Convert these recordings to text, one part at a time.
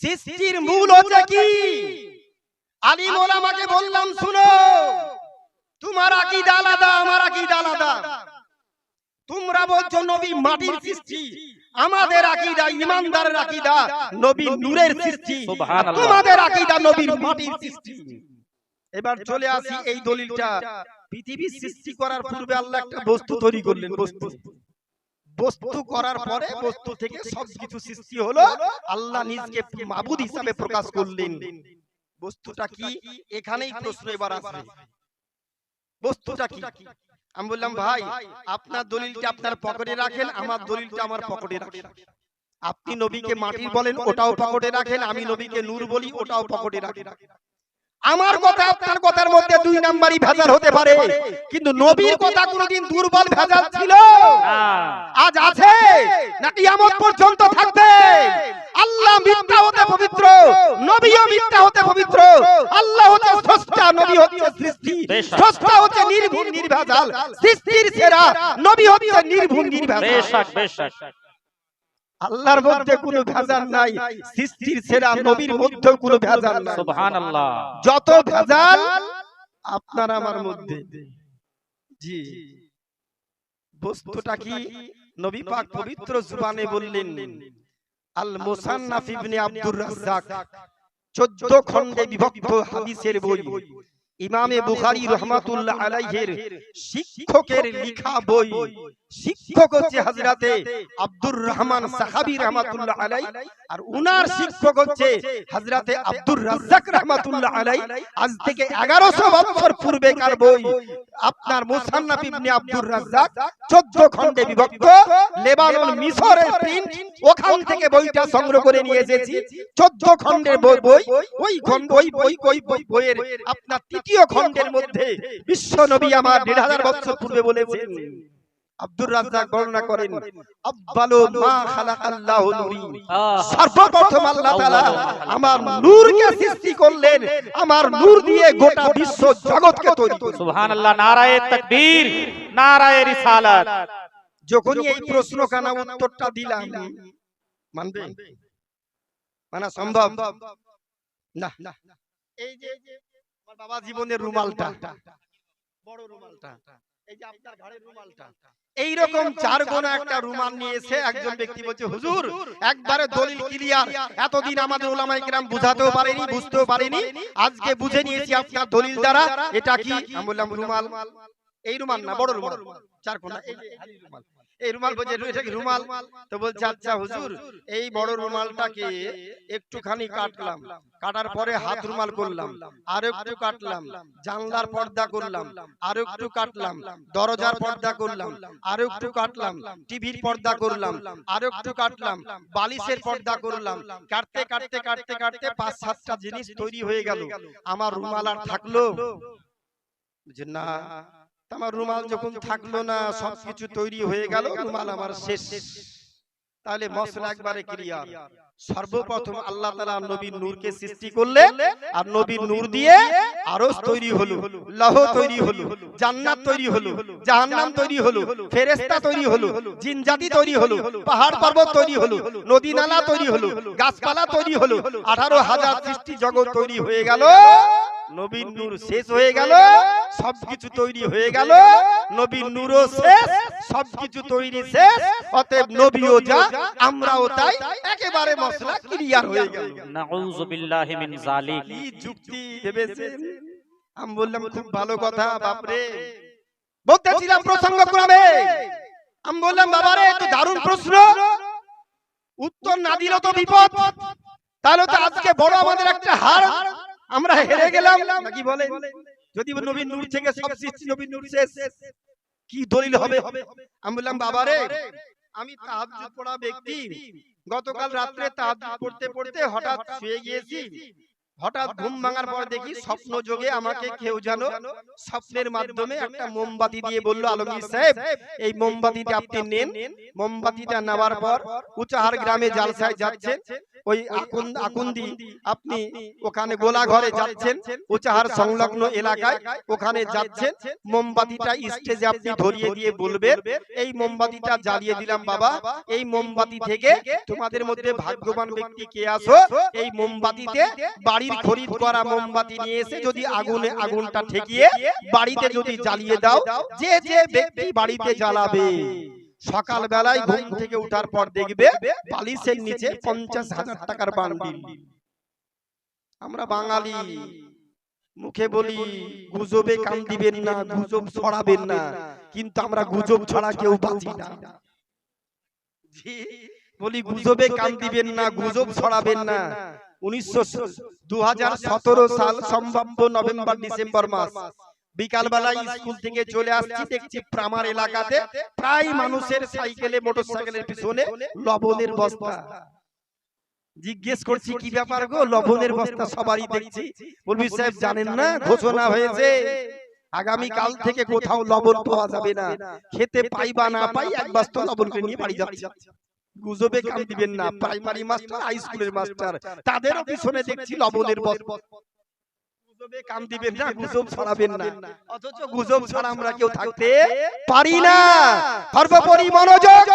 সৃষ্টির মূল হচ্ছে কি? আলিম ওলামাকে বললাম শুনো তোমার আকীদা আলাদা আমার আকীদা আলাদা। তোমরা বলছো নবী মাটির সৃষ্টি আমাদের আকীদা ইমানদারের আকীদা নবী নূরের সৃষ্টি সুবহানাল্লাহ। তোমাদের আকীদা নবীর মাটির সৃষ্টি। এবার চলে আসি এই দলিলটা। পৃথিবী সৃষ্টি করার পূর্বে আল্লাহ একটা বস্তু তৈরি করলেন বস্তু। বস্তু করার পরে বস্তু থেকে সবকিছু সৃষ্টি হলো আল্লাহ নিজকে মাবুদ হিসাবে প্রকাশ করলেন। বস্তুটা কি? এখানেই প্রশ্ন এবার আসবে বস্তুটা কি? আমি বললাম ভাই আপনার দলিলটা আপনার পকেটে রাখেন আমার দলিলটা আমার পকেটে রাখেন। আপনি নবীকে মাটির বলেন ওটাও পকেটে রাখেন আমি নবীকে নূর বলি ওটাও পকেটে রাখেন। আমার কথা আপনার কথার মধ্যে দুই নাম্বারই ভেজাল হতে পারে। কিন্তু নবীর কথা কোনোদিন দুর্বল ভেজাল ছিল। আজ আছে না কিয়ামত পর্যন্ত থাকবে। আল্লাহ মিথ্যা হতে পবিত্র নবীও মিথ্যা হতে পবিত্র। আল্লাহ হচ্ছে স্রষ্টা নবী হচ্ছে সৃষ্টি। স্রষ্টা হচ্ছে নির্ভুল নির্ভেজাল। সৃষ্টির সেরা নবী হচ্ছে নির্ভুল নির্ভেজাল। বেশক বেশক আল্লাহর মধ্যে কোনো ভেজাল নাই সৃষ্টির সেরা নবীর মধ্যেও কোনো ভেজাল নাই। সুবহানাল্লাহ। যত ভেজাল আপনার আমার মধ্যে। জি। বস্তুটা কি নবী পাক পবিত্র জুবানে বললেন? আল মুসান্নাফ ইবনে আব্দুর রাজ্জাক 14 খণ্ডে বিভক্ত হাদিসের বই। ইমামে বুখারী রহমাতুল্লাহ আলাইহির শিক্ষকের লেখা বই শিক্ষক হচ্ছে হযরতে আব্দুর রহমান সাহাবী রহমাতুল্লাহ আলাই আর উনার শিক্ষক হচ্ছে হযরতে আব্দুর রাজ্জাক রহমাতুল্লাহ আলাই আজ থেকে 1100 বছর পূর্বেকার বই। আপনার মুসান্নাফ ইবনে আব্দুর রাজ্জাক 14 খণ্ডে বিভক্ত। লেবানন মিশরের প্রিন্ট ওখান থেকে বইটা সংগ্রহ করে নিয়ে এসেছি 14 খণ্ডের বই বই ওই খণ্ড ওই বই ওই বই বইয়ের আপনার তৃতীয় খণ্ডের মধ্যে বিশ্ব নবী আমার 1500 বছর পূর্বে বলেছেন আব্দুর রাজ্জাক বর্ণনা করেন আব্বালু মা খালাকাল্লাহু নূরি। সর্বপ্রথম আল্লাহ তাআলা আমার নূরকে সৃষ্টি করলেন আমার নূর দিয়ে গোটা বিশ্ব জগৎকে তৈরি করলেন সুবহানাল্লাহ নারায়ে তাকবীর। নারায়ে রিসালাত। যখনই এই প্রশ্ন কানা উত্তরটা দিলাম মানবে? মানা সম্ভব? না। এই যে আমার বাবা জীবনের রুমালটা বড় রুমালটা এই যে আপনার ঘাড়ের রুমালটা এই রকম চার গোনা একটা রুমাল নিয়ে এসে একজন ব্যক্তি বলছে হুজুর একবারে দলিল ক্লিয়ার এতদিন আমাদের ওলামায়ে কেরাম বুঝাতেও পারেনি বুঝতেও পারেনি আজকে বুঝে নিয়েছি আপনার দলিল দ্বারা এটা কি? আমি বললাম রুমাল। এই রুমাল না বড় রুমাল। চার কোনা এই যে রুমাল। এই রুমাল বলছে এটা কি রুমাল? তো বলছে আচ্ছা হুজুর এই বড় রুমালটাকে একটুখানি কাটলাম। কাটার পরে হাত রুমাল করলাম। আর একটু কাটলাম। জানলার পর্দা করলাম। আর একটু কাটলাম। দরজার পর্দা করলাম। আর একটু কাটলাম। টিভির পর্দা করলাম। আর একটু কাটলাম। বালিশের পর্দা করলাম। কাটতে কাটতে কাটতে কাটতে পাঁচ সাতটা জিনিস তৈরি হয়ে গেল। আমার রুমাল আর থাকল। যে না। আমার রুমাল যখন থাকল না সবকিছু তৈরি হয়ে গেল রুমাল আমার শেষ তাহলে মশলা একবারে ক্লিয়ার সর্বপ্রথম আল্লাহ তাআলা নবীর নূরকে সৃষ্টি করলেন আর নবীর নূর দিয়ে আরশ তৈরি হলো লৌহ তৈরি হলো জান্নাত তৈরি হলো জাহান্নাম তৈরি হলো ফেরেশতা তৈরি হলো জিন জাতি তৈরি হলো পাহাড় পর্বত তৈরি হলো নদী নালা তৈরি হলো গাছপালা তৈরি হলো আঠারো হাজার সৃষ্টি জগৎ তৈরি হয়ে গেল নবীর নূর শেষ হয়ে গেল সবকিছু তৈরি হয়ে গেল নবীর নূরও শেষ সবকিছু তৈরি শেষ অতএব নবীও যা আমরাও তাই একেবারে মশলা ক্লিয়ার হয়ে গেল। নাউযু বিল্লাহি মিন যালিক। কি যুক্তি ভেবেছেন আমি বললাম খুব ভালো কথা বাপরে। বলতেছিলাম প্রসঙ্গ ক্রমে। আমি বললাম বাবারে একটু দারুণ প্রশ্ন। উত্তর না দিলে তো বিপদ। তাহলে তো আজকে বড় আমাদের একটা হার। আমরা হেরে গেলাম। নাকি বলে যদি নবীন নূর থেকে সব সৃষ্টি নবীন নূর শেষ কি দলিল হবে? আমি বললাম বাবা রে আমি তাহাজ্জুদ পড়া ব্যক্তি। গতকাল রাত্রে তাহাজ্জুদ পড়তে পড়তে হঠাৎ শুয়ে গিয়েছি। হঠাৎ ঘুম ভাঙার পর দেখি স্বপ্ন যোগে আমাকে কেউ যেন স্বপ্নের মাধ্যমে একটা মোমবাতি দিয়ে বলল আলমগীর সাহেব এই মোমবাতিটা আপনি নেন। মোমবাতিটা নেওয়ার পর উচাহার গ্রামে জালসায় যাচ্ছেন। ওই আকুন্দি আপনি ওখানে গোলা ঘরে যাচ্ছেন। উচাহার সংলগ্ন এলাকায় ওখানে যাচ্ছেন। মোমবাতিটা স্টেজে আপনি ধরিয়ে দিয়ে বলবেন এই মোমবাতিটা জ্বালিয়ে দিলাম বাবা। এই মোমবাতি থেকে তোমাদের মধ্যে ভাগ্যবান ব্যক্তি কে আসো এই মোমবাতিতে বাড়ির খরিদ করা মোমবাতি নিয়ে এসে যদি আগুনে আগুনটা ঠেকিয়ে বাড়িতে যদি জ্বালিয়ে দাও, যে যে ব্যক্তি বাড়িতে জ্বালাবে সকাল বেলায় ঘুম থেকে উঠার পর দেখবে নিচে পঞ্চাশ হাজার টাকার বান্ডিল। আমরা বাঙালি, মুখে বলি, গুজবে কান দিবেন না, গুজব ছড়াবেন না, কিন্তু আমরা গুজব ছড়া কেউ বাঁচি না। বলি, গুজবে কান দিবেন না, গুজব ছড়াবেন না। উনিশশো সাল সম্ভাব্য নভেম্বর, ডিসেম্বর মাস। বিকাল বেলায় স্কুল থেকে চলে আসছি দেখছি প্রামার এলাকাতে প্রায় মানুষের সাইকেলে মোটর সাইকেলের পিছনে লবণের বস্তা। জিজ্ঞেস করছি, কি ব্যাপার গো? লবণের বস্তা সবারই দেখছি। বলবি সাহেব, জানেন না, ঘোষণা হয়েছে আগামী কাল থেকে কোথাও লবণ পাওয়া যাবে না। খেতে পাই বা না পাই এক বস্তা লবণ নিয়ে বাড়ি যাচ্ছে। গুজবে কান দিবেন না প্রাইমারি মাস্টার হাই স্কুলের মাস্টার তাদেরও পিছনে দেখছি লবণের বস্তা। গুজবে কান দিবেন না গুজব ছড়াবেন না। অথচ গুজব ছাড়া আমরা কেউ থাকতে পারি না। সর্বোপরি মনোযোগ।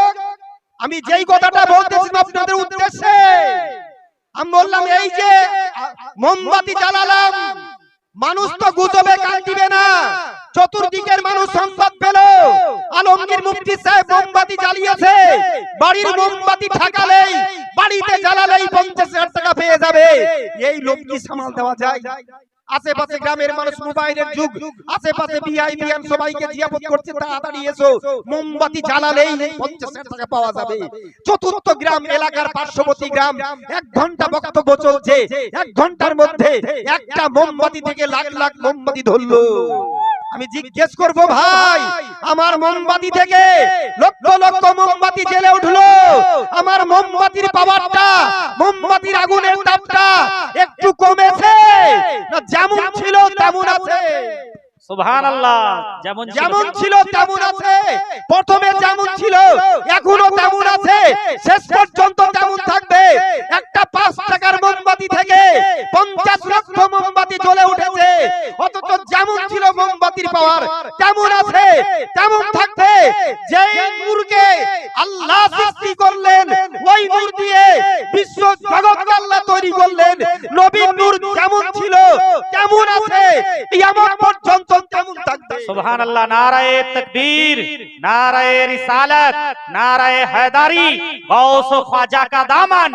আমি যেই কথাটা বলতেছি আপনাদের উদ্দেশ্যে আমি বললাম এই যে মোমবাতি জ্বালালাম। মানুষ তো গুজবে কান দিবে না। চতুর্দিকের মানুষ সংবাদ পেল। আলমগীর মুফতি সাহেব মোমবাতি জ্বালিয়েছে। বাড়ির মোমবাতি ঠাকালেই, বাড়িতে জ্বালালেই পঞ্চাশ হাজার টাকা পেয়ে যাবে। এই লোক কি সামাল দেওয়া যায়? আশেপাশে গ্রামের মানুষ মোবাইলের যুগ। আশেপাশে সবাইকে জিয়াপত করছে, তাড়াতাড়ি এসো। মোমবাতি জ্বালালেই পঞ্চাশ টাকা পাওয়া যাবে। চতুর্থ গ্রাম এলাকার পার্শ্ববর্তী গ্রাম। এক ঘণ্টা বক্তব্য চলছে। এক ঘণ্টার মধ্যে একটা মোমবাতি থেকে লাখ লাখ মোমবাতি ধরলো। আমি জিজ্ঞেস করব ভাই আমার মোমবাতি থেকে লক্ষ লক্ষ মোমবাতি জ্বলে উঠল। আমার মোমবাতির পাওয়ারটা মোমবাতির আগুনের তাপটা একটু কমেছে না যেমন ছিল তেমন আছে। সুবহানাল্লাহ যেমন ছিল যেমন ছিল তেমন আছে। প্রথমে যেমন ছিল এখনও তেমন আছে। শেষ পর্যন্ত তেমন থাকবে। একটা পাঁচ টাকার মোমবাতি থেকে পঞ্চাশ লক্ষ মোমবাতি জ্বলে উঠেছে। অথচ যেমন ছিল মোমবাতির পাওয়ার, তেমন আছে, তেমন থাকবে। যেই নূরকে আল্লাহ সৃষ্টি করলেন, ওই নূর দিয়ে বিশ্ব জগৎ আল্লাহ তৈরি করলেন। নবীর নূর যেমন ছিল, তেমন আছে। কিয়ামত পর্যন্ত তেমন থাকবে। সুবহানাল্লাহ, নারায়ে তাকবীর, নারায়ে রিসালাত, নারায়ে হায়দারি গাউস ও খ্বাজা কা দামান